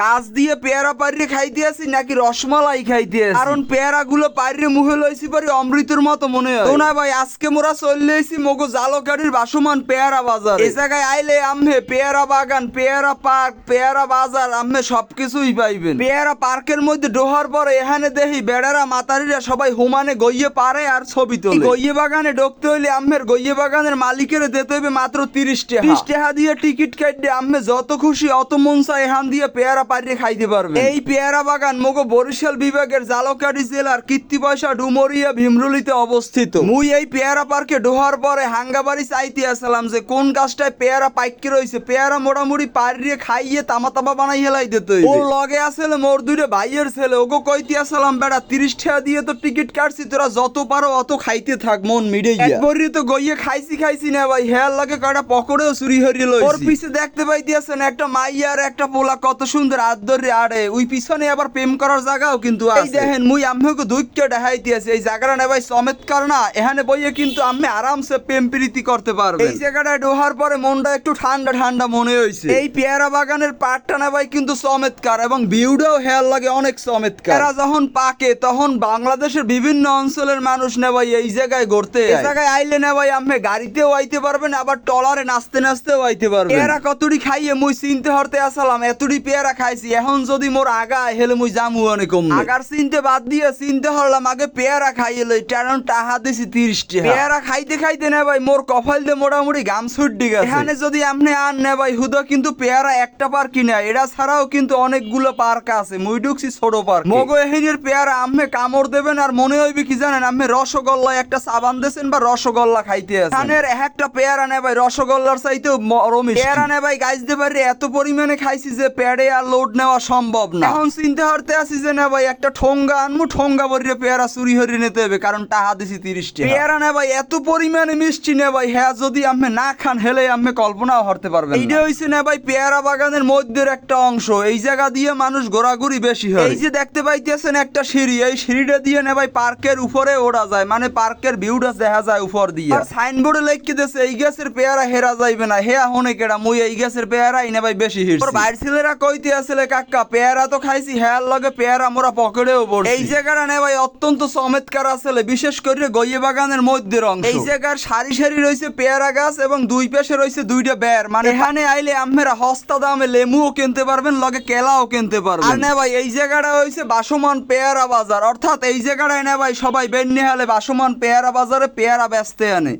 গাছ দিয়ে পেয়ারা পাড়িয়ে খাইতে আসি নাকি রসমালাই খাইতে আসি কারণ পেয়ারা গুলো পাড়িয়ে মুহে লইছি পারি অমৃতের মতো মনে হয়। না ভাই আজকে মোরা চলে এসি মগো জালকারির বাসমান পেয়ারা বাজার। এই জায়গায় আইলে আম্মে পেয়ারা বাগান পেয়ারা পার্ক পেয়ারা বাজার আম্মে সবকিছুই পাইবেন। পেয়ারা পার্কের মধ্যে ডোহার পরে এখানে দেখি বেড়ারা মাতারিরা সবাই হুমানে গইয়ে পারে আর ছবি তোলে। গইয়ে বাগানে ঢুকতে হইলে আম্মের গইয়ে বাগানের মালিকের দিতে হইবে মাত্র তিরিশ টাকা। তিরিশ টাকা দিয়ে টিকিট কাটলে আম্মে যত খুশি অত মন চায় এখান দিয়ে পেয়ারা খাইতে পারবে এই পেয়ারা বাগান মগো বরিশাল বিভাগের জালকাঠি জেলার ডুমরিয়া ভীমরুলিতে অবস্থিত। মুই এই পেয়ারা পার্কে ঢোহার পরে হাঙ্গাবাড়ি চাইতে আসলাম যে কোন গাছটায় পেয়ারা পাইকে রয়েছে পেয়ারা মোটামুটি পাড়িয়ে খাইয়ে তামা তামা বানাই হেলাই দিতে। ওর লগে আসলে মোর দুইটা ভাইয়ের ছেলে ওগো কইতে আসলাম বেড়া তিরিশ টাকা দিয়ে তো টিকিট কাটছি তোরা যত পারো অত খাইতে থাক মন গিয়া একবারই তো গইয়ে খাইছি খাইছি না ভাই হেয়ার লাগে কয়টা পকড়েও চুরি হরিয়ে লইছি। ওর পিছে দেখতে পাইতেছেন একটা মাইয়া আর একটা পোলা কত সুন্দর আদরে আড়ে। ওই পিছনে আবার প্রেম করার জায়গাও কিন্তু আছে। দেখেন মুই আম্মাকে দুইকে দেখাইতে আছে এই জায়গাটা না ভাই চমৎকার না এখানে বইয়ে কিন্তু আম্মে আরামসে প্রেম প্রীতি করতে পারবে এই জায়গাটায় ডোহার পরে মনটা একটু ঠান্ডা ঠান্ডা মনে হয়েছে। এই পেয়ারা বাগানের পাটটা না ভাই কিন্তু চমৎকার এবং ভিউটাও হেয়ার লাগে অনেক চমৎকার এরা যখন পাকে তখন বাংলাদেশের বিভিন্ন অঞ্চলের মানুষ না ভাই এই জায়গায় ঘুরতে এই জায়গায় আইলে না ভাই আমি গাড়িতেও আইতে পারবেন আবার টলারে নাচতে নাচতেও আইতে পারবেন। এরা কতটি খাইয়ে মুই চিনতে হরতে আসলাম এতটি পেয়ারা খাইছি এখন যদি মোর আগা হেলে মুই জামু অনেক কম আগার চিনতে বাদ দিয়ে চিনতে হরলাম আগে পেয়ারা খাইয়ে লই কারণ টাহা দিছি তিরিশ টাকা পেয়ারা খাইতে খাইতে না ভাই মোর কপাল দিয়ে মোটামুটি গাম ছুটি গেছে এখানে যদি আপনি আন না ভাই হুদো কিন্তু পেয়ারা একটা পার্ক কিনা এটা ছাড়াও কিন্তু অনেকগুলো পার্ক আছে মুই ঢুকছি ছোট পার্ক। মগো এহিনের পেয়ারা আম্মে কামড় দেবেন আর মনে হইবে কি জানেন আমি রসগোল্লা একটা সাবান দেছেন বা রসগোল্লা খাইতে আছেন। এখানের একটা পেয়ারা নে ভাই রসগোল্লার চাইতেও মরমি পেয়ারা নে ভাই গাইতে পারি এত পরিমাণে খাইছি যে পেড়ে আর লোড নেওয়া সম্ভব না। এখন চিনতে হারতে আছি যে না ভাই একটা ঠোঙ্গা আনমু ঠোঙ্গা ভরিয়ে পেয়ারা চুরি হরিয়ে নিতে হবে কারণ টাহা দিছি তিরিশ টাকা। পেয়ারা নে ভাই এত পরিমাণে মিষ্টি নে ভাই হ্যাঁ যদি আপনি না খান হেলে আপনি কল্পনাও হতে পারবেন এইটা হইছে না ভাই পেয়ারা বাগানের মধ্যের একটা অংশ। এই জায়গা দিয়ে মানুষ ঘোরাঘুরি বেশি হয়। এই যে দেখতে পাইতেছেন একটা সিঁড়ি এই সিঁড়িটা দিয়ে না ভাই পার্কের উপরে ওড়া যায় মানে পার্কের ভিউটা দেখা যায় উপর দিয়ে। আর সাইনবোর্ডে লিখে দিয়েছে এই গাছের পেয়ারা হেরা যাইবে না হেয়া হনে কেডা মুই এই গাছের পেয়ারা ইনে ভাই বেশি হিট বাইর ছেলেরা কইতে আসলে কাকা পেয়ারা তো খাইছি হেয়ার লগে পেয়ারা মোরা পকেটেও পড়ছি এই জায়গাটা নে ভাই অত্যন্ত চমৎকার আসলে বিশেষ করে গইয়ে বাগানের মধ্যের অংশ। এই জায়গার সারি সারি রয়েছে পেয়ারা গাছ এবং দুই পাশে রয়েছে দুইটা বের মানে এখানে আইলে আমেরা হস্তা দামে লেমুও কিনতে পারবেন লগে কেলাও কিনতে পারবেন। আর না ভাই এই জায়গাটা হইছে বাসমান পেয়ারা বাজার। অর্থাৎ এই জায়গাটায় না ভাই সবাই বেন্নি হালে বাসমান পেয়ারা বাজারে পেয়ারা বেচতে আনে।